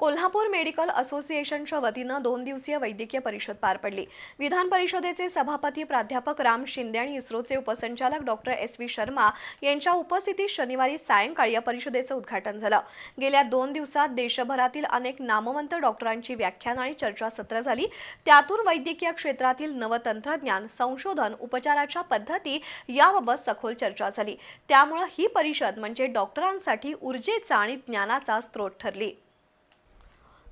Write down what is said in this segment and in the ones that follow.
Kolhapur medical असोसिएशनच्या वतीनं दोन दिवसीय वैद्यकीय परिषद पार पडली. विधान परिषदेचे सभापती प्राध्यापक राम शिंदे आणि इस्रोचे उपसंचालक डॉक्टर एस व्ही शर्मा यांच्या उपस्थितीत शनिवारी सायंकाळी या परिषदेचं उद्घाटन झालं. गेल्या दोन दिवसात देशभरातील अनेक नामवंत डॉक्टरांची व्याख्यान आणि चर्चासत्र झाली. त्यातून वैद्यकीय क्षेत्रातील नवतंत्रज्ञान संशोधन उपचाराच्या पद्धती याबाबत सखोल चर्चा झाली. त्यामुळं ही परिषद म्हणजे डॉक्टरांसाठी ऊर्जेचा आणि ज्ञानाचा स्रोत ठरली.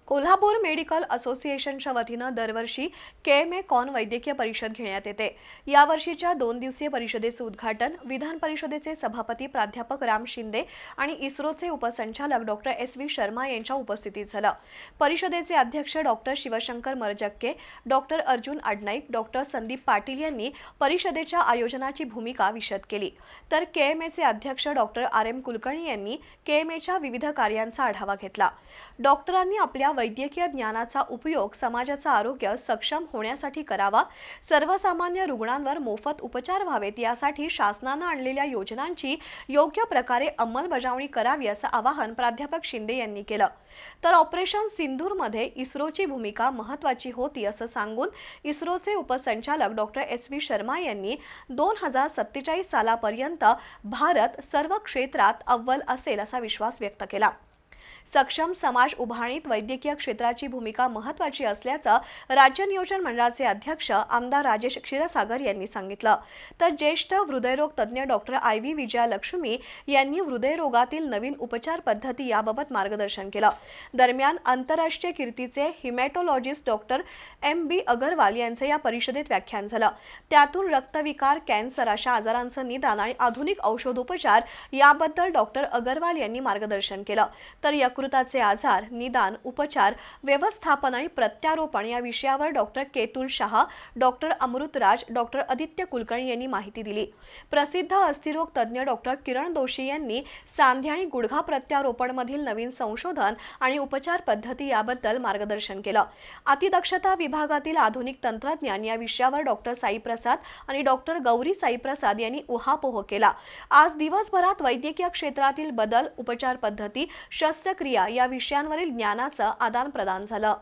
कोल्हापूर मेडिकल असोसिएशनच्या वतीनं दरवर्षी के एम ए कॉन वैद्यकीय परिषद घेण्यात येते. यावर्षीच्या दोन दिवसीय परिषदेचं उद्घाटन विधान परिषदेचे सभापती प्राध्यापक राम शिंदे आणि इस्रोचे उपसंचालक डॉक्टर एस व्ही शर्मा यांच्या उपस्थितीत झालं. परिषदेचे अध्यक्ष doctor Shivshankar Marjakke doctor Arjun Adnaik doctor Sandeep Patil यांनी परिषदेच्या आयोजनाची भूमिका विशद केली. तर के एम एचे अध्यक्ष डॉक्टर आर एम कुलकर्णी यांनी के एम एच्या विविध कार्यांचा आढावा घेतला. डॉक्टरांनी आपल्या वैद्यकीय ज्ञानाचा उपयोग समाजाचं आरोग्य सक्षम होण्यासाठी करावा. सर्वसामान्य रुग्णांवर मोफत उपचार व्हावेत यासाठी शासनानं आणलेल्या योजनांची योग्य प्रकारे अंमलबजावणी करावी असं आवाहन प्राध्यापक शिंदे यांनी केलं. तर ऑपरेशन सिंधूरमध्ये इस्रोची भूमिका महत्वाची होती असं सांगून इस्रोचे उपसंचालक डॉक्टर एस व्ही शर्मा यांनी दोन हजार सत्तेचाळीस सालापर्यंत भारत सर्व क्षेत्रात अव्वल असेल असा विश्वास व्यक्त केला. सक्षम समाज उभारणीत वैद्यकीय क्षेत्राची भूमिका महत्वाची असल्याचं राज्य नियोजन मंडळाचे अध्यक्ष आमदार राजेश क्षीरसागर यांनी सांगितलं. तर ज्येष्ठ हृदयरोग तज्ज्ञ डॉक्टर आय व्ही विजयालक्ष्मी यांनी हृदयरोगातील नवीन उपचार पद्धती याबाबत मार्गदर्शन केलं. दरम्यान आंतरराष्ट्रीय कीर्तीचे haematologist doctor M B Agarwal यांचे या परिषदेत व्याख्यान झालं. त्यातून रक्तविकार कॅन्सर अशा आजारांचं निदान आणि आधुनिक औषधोपचार याबद्दल डॉक्टर अगरवाल यांनी मार्गदर्शन केलं. तर यकृताचे आजार निदान उपचार व्यवस्थापन आणि प्रत्यारोपण या विषयावर doctor Ketul Shah doctor Amritraj doctor Aditya Kulkarni यांनी माहिती दिली. प्रसिद्ध अस्थिरोग तज्ज्ञ डॉक्टर किरण दोशी यांनी सांधे आणि गुडघा प्रत्यारोपणमधील नवीन संशोधन आणि उपचार पद्धती याबद्दल मार्गदर्शन केलं. अतिदक्षता विभागातील आधुनिक तंत्रज्ञान या विषयावर डॉक्टर साईप्रसाद आणि डॉक्टर गौरी साईप्रसाद यांनी उहापोह केला. आज दिवसभरात वैद्यकीय क्षेत्रातील बदल उपचार पद्धती शस्त्रक्रिया या विषयांवरील ज्ञानाचं आदान प्रदान झालं.